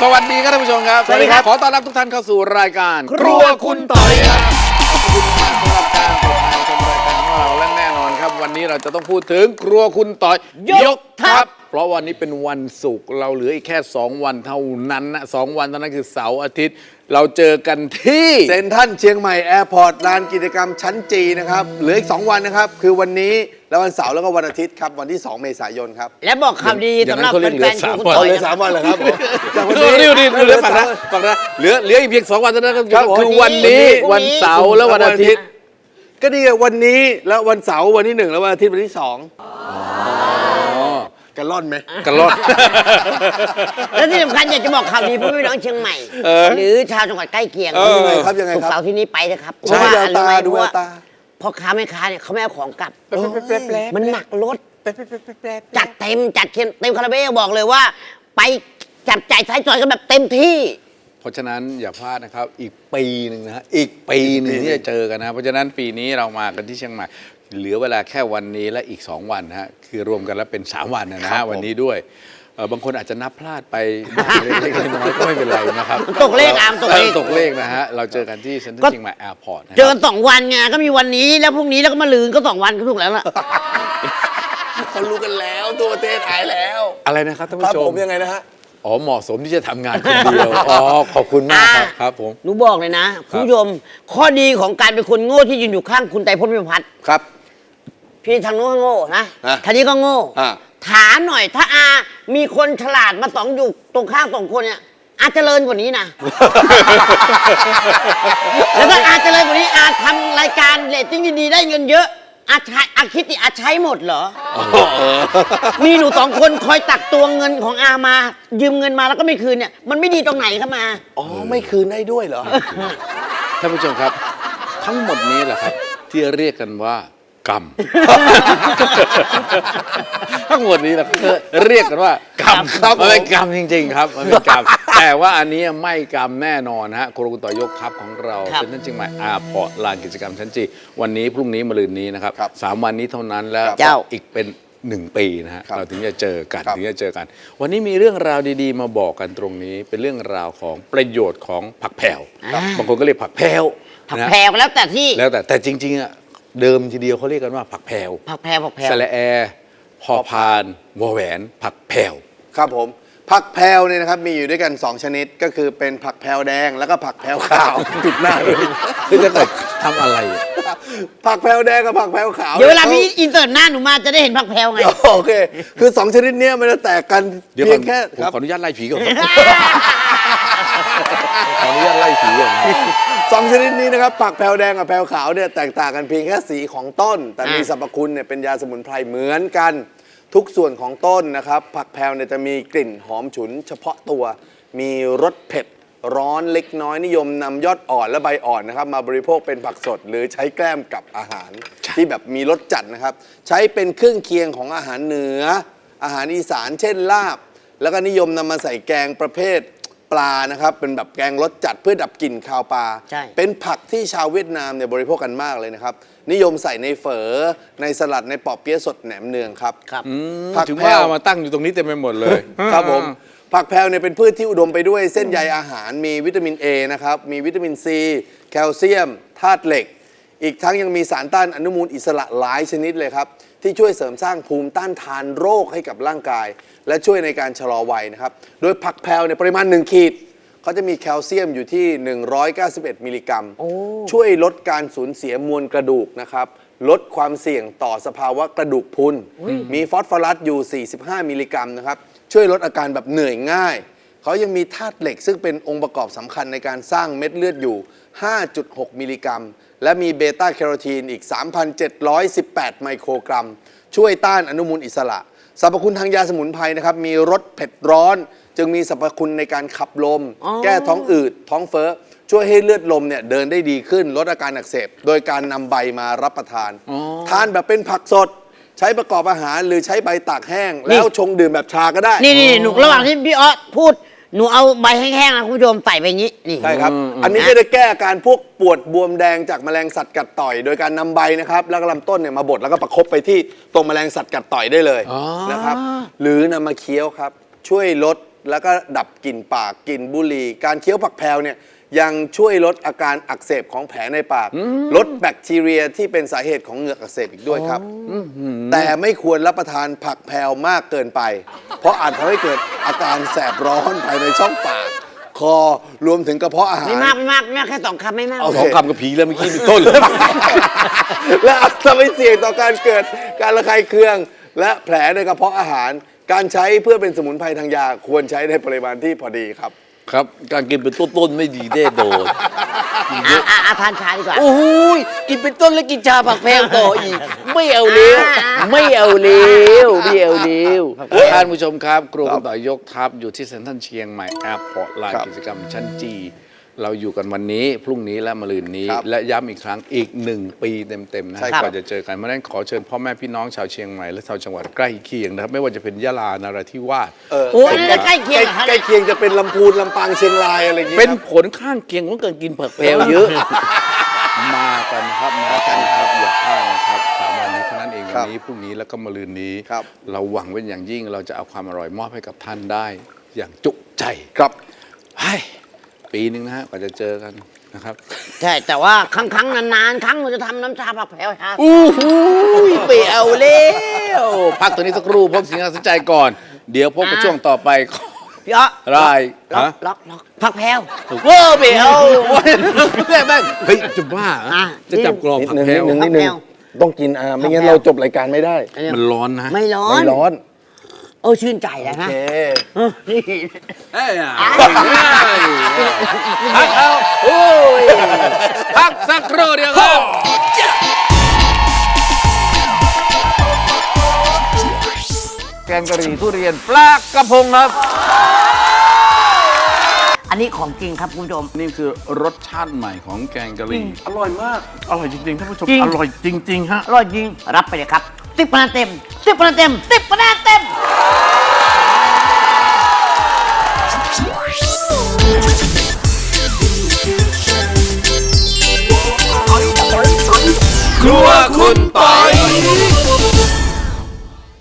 สวัสดีครับท่านผู้ชมครับ สวัสดีครับ ขอต้อนรับทุกท่านเข้าสู่รายการ ครัวคุณต่อยครับขอบคุณมากสำหรับการติดตามชมรายการของเราและแน่นอนครับ วันนี้เราจะต้องพูดถึงครัวคุณต่อยยกทัพ เพราะวันนี้เป็นวันศุกร์เราเหลืออีกแค่ 2 วันเท่านั้นนะสองวันเท่านั้นคือเสาร์อาทิตย์ เราเจอกันที่ เซ็นทรัลเชียงใหม่แอร์พอร์ตลานกิจกรรมชั้นจีนะครับเหลืออีก 2 วันนะครับ คือวันนี้แล้ววันเสาร์แล้วก็วันอาทิตย์ครับ วันที่ 2 เมษายนครับและบอกข่าวดีอย่างสำนั้หรับนเขาเรียกแฟนๆเหลือครัวสามคุณวันต่อยเหลือสามวันเหรอครับผมจากวันเดี๋นี้ยวเดี๋ยวเดี๋ยวเดี๋ยวฝังนะฝังนะเหลือเหลืออีกเพียงสองวันเท่านั้นครับครับผมคือวันนี้วัวันนนี้เสาร์และวันอาทิตย์ ก็นี่ไงวันนี้แล้ววันเสาร์วันที่หนึ่งแล้ววันอาทิตย์วันที่สอง กันล่อนไหมกันรอดและที่สำคัญอยากจะบอกข่าวดีเพื่อนพี่น้องเชียงใหม่หรือชาวจังหวัดใกล้เคียงเออยังไงครับยังไงศุกครับร์เสาร์ที่นี้ไปนะครับใช่เพระดูแววตาอะไรรู้ไหมดูแววเพระตา พ่อค้าแม่ค้าเนี่ยเขาไม่เอาของกลับ มันหนักรถ จัดเต็มจัดเต็มคาราเบลบอกเลยว่า ไปจับจ่ายใช้สอยกันแบบเต็มที่ เพราะฉะนั้นอย่าพลาดนะครับ อีกปีหนึ่งนะฮะอีกปีหนึ่งที่จะเจอกันนะเพราะฉะนั้นปีนี้เรามากันที่เชียงใหม่ เหลือเวลาแค่วันนี้และอีก 2 วันนะฮะคือรวมกันแล้วเป็น 3 วันนะฮะวันนี้ด้วยเอ่อบางคนอาจจะนับพลาดไปบ้างเล็กๆน้อยๆก็ไม่เป็นไรนะครับตกเลขอามตกเลข ออตกเลขนะฮะเราเจอกันที่เซ็นทรัลก็เชียงใหม่แอร์พอร์ตนะเจอกันสองวันไงก็มีวันนี้แล้วพรุ่งนี้แล้วก็มาลืนก็สองวันก็ถูกแล้วล่ะ เขารู้กันแล้วตัวประเทศหายแล้วอะไรนะครับท่านครัผู้บชผมมยังไงนะฮะ อ๋อเหมาะสมที่จะทำงานคนเดียวอ๋อขอบคุณมากครับอ่าครับผม หนูบอกเลยนะคุณผู้ชมข้อดีของการเป็นคนโง่ที่ยืนอยู่ข้างคุณไต่พลพิมพัฒน์ครับ พี่ทางนู้นก็โง่นะอะทางนี้ก็โง่ อะถามหน่อยถ้าอา มีคนฉลาดมาสองอยู่ตรงข้างสองคนเนี่ยอาจเจริญกว่านี้นะ แล้วถ้าอาจเจริญกว่านี้อาทำรายการเรตติ้งดีๆได้เงินเยอะ อาใช้อาคิดดิอาใช้หมดเหรอ มีหนูสองคนคอยตักตวงเงินของอามา ยืมเงินมาแล้วก็ไม่คืนเนี่ยมันไม่ดีตรงไหนครับมาอ๋อ ไม่คืนได้ด้วยเหรอ ท่านผู้ชมครับ ทั้งหมดนี้แหละครับ ที่เรียกกันว่า กรรม ทั้งหมดนี้แหละคือเรียกกันว่ากรรมครับมันเป็นกรรมจริง ๆ ครับมันเป็นกรรมแต่ว่าอันนี้ไม่กรรมแน่นอนฮะครูต่อยกทัพของเราครับ เซ็นทรัลเชียงใหม่อาพอร์ตลานกิจกรรมชั้นจีวันนี้พรุ่งนี้มะรืนนี้นะครับครับสามวันนี้เท่านั้นแล้วเจ้า อีกเป็นหนึ่งปีนะฮะครับเราถึงจะเจอกันครับ ถึงจะเจอกัน วันนี้มีเรื่องราวดี ๆ มาบอกกันตรงนี้ เป็นเรื่องราวของประโยชน์ของผักแผ่วครับบางคนก็เรียกผักแพรวผักนะ แพรวแล้วแต่ที่ แล้วแต่แต่จริงๆอะ เดิมทีเดียวเขาเรียกกันว่าผักแพรวผักแพรวผักแพรวสระแอพอพานวอแหวน ผักแพรวครับผม ผักแพรวเนี่ยนะครับมีอยู่ด้วยกัน 2 ชนิดก็คือเป็นผักแพรวแดงแล้วก็ผักแพรวขาว ปิดหน้าเลยคือถ้าเกิดทำอะไรอะผักแพรวแดงกับผักแพรวขาวเดี๋ยวเวลาขพี่อินเสิร์ตหน้าหนูมาจะได้เห็นผักแพรวไงโอเค คือ 2 ชนิดเนี้ยมันจะแตกกันเดี๋ยวเพีก่ยอนงแค่ผมครับขออนุญาตไล่ผีก่อน ขออนุญาตไล่ผีก่อนนะสองชนิดนี้นะครับผักแพรวแดงกับแพรวขาวเนี่ยแตกต่างกันเพียงแค่สีของต้น แต่มีอ่าสรรพคุณเนี่ยเป็นยาสมุนไพรเหมือนกัน ทุกส่วนของต้นนะครับ ผักแพรวเนี่ยจะมีกลิ่นหอมฉุน เฉพาะตัว มีรสเผ็ด ร้อนเล็กน้อยนิยมนำยอดอ่อนและใบอ่อนนะครับ มาบริโภคเป็นผักสด หรือใช้แกล้มกับอาหาร ที่แบบมีรสจัดนะครับ ใช้เป็นเครื่องเคียงของอาหารเหนือ อาหารอีสานเช่นลาบ แล้วก็นิยมนำมาใส่แกงประเภท ปลานะครับ เป็นแบบแกงรสจัดเพื่อดับกลิ่นคาวปลา ใช่ เป็นผักที่ชาวเวียดนามเนี่ยบริโภคกันมากเลยนะครับ นิยมใส่ในเฝอในสลัดในปอบเปี๊ยะสดแหนมเนืองครับ ครับ ผักถึงแพรว่าวมาตั้งอยู่ตรงนี้เต็มไปหมดเลย ครับผม ผักแพรวเนี่ยเป็นพืชที่อุดมไปด้วยเส้นใยอาหารมีวิตามิน A นะครับ มีวิตามิน C แคลเซียมธาตุเหล็ก อีกทั้งยังมีสารต้านอนุมูลอิสระหลายชนิดเลยครับ ที่ช่วยเสริมสร้างภูมิต้านทานโรคให้กับร่างกาย และช่วยในการชะลอวัยนะครับ โดยผักแพรวในยปริมาณ 1 ขีดเขาจะมีแคลเซียมอยู่ที่ 191 มิลลิกรัม ช่วยลดการสูญเสียมวลกระดูกนะครับ ลดความเสี่ยงต่อสภาวะกระดูกพรุน มีฟอสฟอรัสอยู่ 45 มิลลิกรัมนะครับ ช่วยลดอาการแบบเหนื่อยง่าย เขายังมีธาตุเหล็กซึ่งเป็นองค์ประกอบสำคัญในการสร้างเม็ดเลือดอยู่ 5.6 มิลลิกรัม และมีเบต้าแคโรทีนอีก 3,718 ไมโครกรัม ช่วยต้านอนุมูลอิสระ สรรพคุณทางยาสมุนไพรนะครับ มีรสเผ็ดร้อน จึงมีสรรพคุณในการขับลมอ๋อแก้ท้องอืด ท้องเฟ้อ ช่วยให้เลือดลมเนี่ยเดินได้ดีขึ้น ลดอาการอักเสบ โดยการนำใบมารับประทาน ทานแบบเป็นผักสด ใช้ประกอบอาหารหรือใช้ใบตากแห้ง แล้วชงดื่มแบบชาก็ได้ นี่นี่หนูระหว่างที่พี่อ๊อฟพูด หนูเอาใบแห้งๆนะคุณผู้ชมใส่ไปอย่างนี้นี่ ใช่ครับ อันนี้จะได้แก้อาการพวกปวดบวมแดงจากแมลงสัตว์กัดต่อย โดยการนำใบนะครับแล้วก็ลำต้นเนี่ยมาบดแล้วก็ประคบไปที่ตรงแมลงสัตว์กัดต่อยได้เลยอ๋อ นะครับ หรือนำมาเคี้ยวครับ ช่วยลดแล้วก็ดับกลิ่นปากกลิ่นบุหรี่ การเคี้ยวผักแพรวเนี่ย ยังช่วยลดอาการอักเสบของแผลในปาก ลดแบคทีเรียที่เป็นสาเหตุของเหงือกอักเสบอีกด้วยครับ แต่ไม่ควรรับประทานผักแพรวมากเกินไป เพราะอาจทำให้เกิดอาการแสบร้อนภายในช่องปาก คอรวมถึงกระเพาะอาหาร ไม่มากไม่มากไม่มากแค่สองคำไม่มากโอเคสองคำกับผีแล้วเมื่อกี้มีต้นเลยและอาจทำให้เสี่ยงต่อการเกิดการระคายเคือง และแผลในกระเพาะอาหาร การใช้เพื่อเป็นสมุนไพรทางยาควรใช้ในปริมาณที่พอดีครับ ครับ การกินเป็นต้นๆไม่ดีแน่โดนอะอะอะทานชาดีกว่า โอ้โหยกินเป็นต้นแล้วกินชาผักแพงต่ออีก ไม่เอาเลี้ยวไม่เอาเลี้ยวไม่เอาเลี้ยวท่านผู้ชมครับ ครัวคุณต่อยยกทัพอยู่ที่เซ็นทรัลเชียงใหม่แอร์พอร์ตลานครับกิจกรรมชั้นจี เราอยู่กันวันนี้ พรุ่งนี้และมะรืนนี้ ครับและย้ำอีกครั้งอีกหนึ่งปีเต็มๆนะใช่ครับกว่าจะเจอกันเพราะฉะนั้นขอเชิญพ่อแม่พี่น้องชาวเชียงใหม่และชาวจังหวัดใกล้เคียงนะครับไม่ว่าจะเป็นยะลานราธิวาสเออ โอ้ยใกล้เคียงเหรอฮะใกล้เคียงจะเป็นลำพูนลำปางเชียงรายอะไรอย่างเงี้ยเป็นครับผลข้างเคียงของการกินผักแพรวเยอะ มากันครับมากันครับอย่าพลาดนะครับสามวันนี้เท่านั้นเองครัวันบนี้พรุ่งนี้แล้วก็มะรืนนี้ ครับ เราหวังเป็นอย่างยิ่งเราจะเอาความอร่อยมอบให้กับท่านได้ อย่างจุใจครับไอ้ ปีหนึ่งนะฮะกว่าจะเจอกันนะครับ ใช่ แต่ว่าครั้งครั้งๆนานๆ ครั้งเราจะทำน้ำชาผักแพรวชาอู้หูไปเอาแล้วพักตัวนี้สักครู่พบสิ่งน่าสนใจก่อน เดี๋ยวพบกับอ่าช่วงต่อไปพี่อ๊อรายล็อกฮะ ล็อกล็อกผักแพรวเว้อไปเอาแม่แม่งเฮ้ยจะบ้าเหรออะ จะจับกรอบนิดผักนึงแพรนิดวนึงนิดนึงผักแพรวต้องกินอ่าไม่งั้นผักแพรวเราจบรายการไม่ได้ มันร้อนนะไม่ร้อน ไม่ร้อน โอ้ชื่นใจแล้วโอนะเคเออนี่เอ้ยอะพักเอาโอ้ยพักสักครู่เดียวครับแกงกะหรี่ทุเรียนปลากระพงครับ อันนี้ของจริงครับคุณผู้ชม นี่คือรสชาติใหม่ของแกงกะหรี่อร่อยมาก อร่อยจริงๆท่านผู้ชมจริงอร่อยจริง ๆ ฮะ อร่อยจริง รับไปเลยครับสิบคะแนนเต็มสิบคะแนนเต็มสิบคะแนนเต็ม